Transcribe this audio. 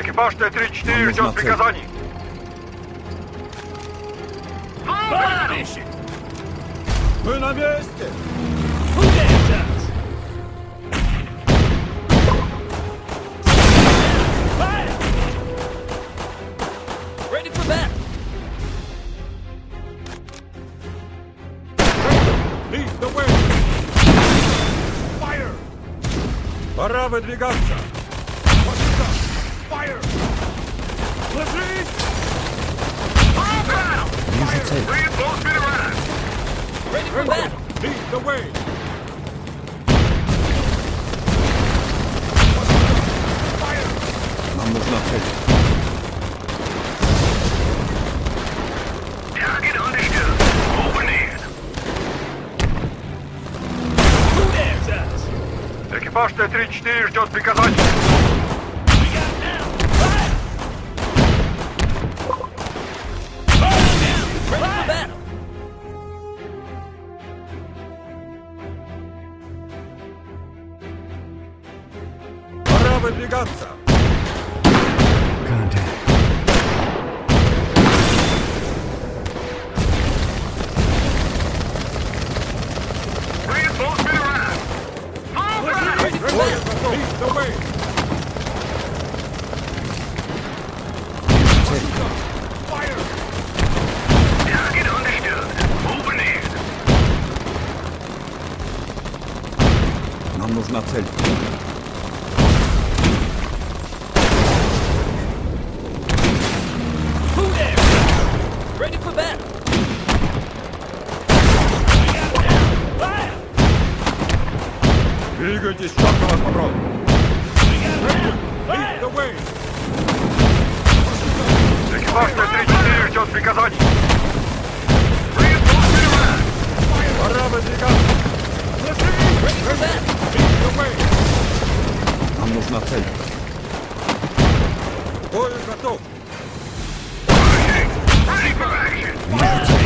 Экипаж Т-34 Нам ждет приказаний. Мы на месте! Ready for battle! Lead the way! Fire! Пора выдвигаться! The way! Нам нужна цель. Target understood. Moving in. Who dares us? Экипаж Т-34 ждет приказаний. Moving in. Нам нужна цель. Ready for battle! Двигайтесь, чертова патрон! We got now! Lead Fire! the way! Экипаж Т-34 ждет приказаний. Пора выдвигаться! Нам нужна цель. Бой готов! Yeah.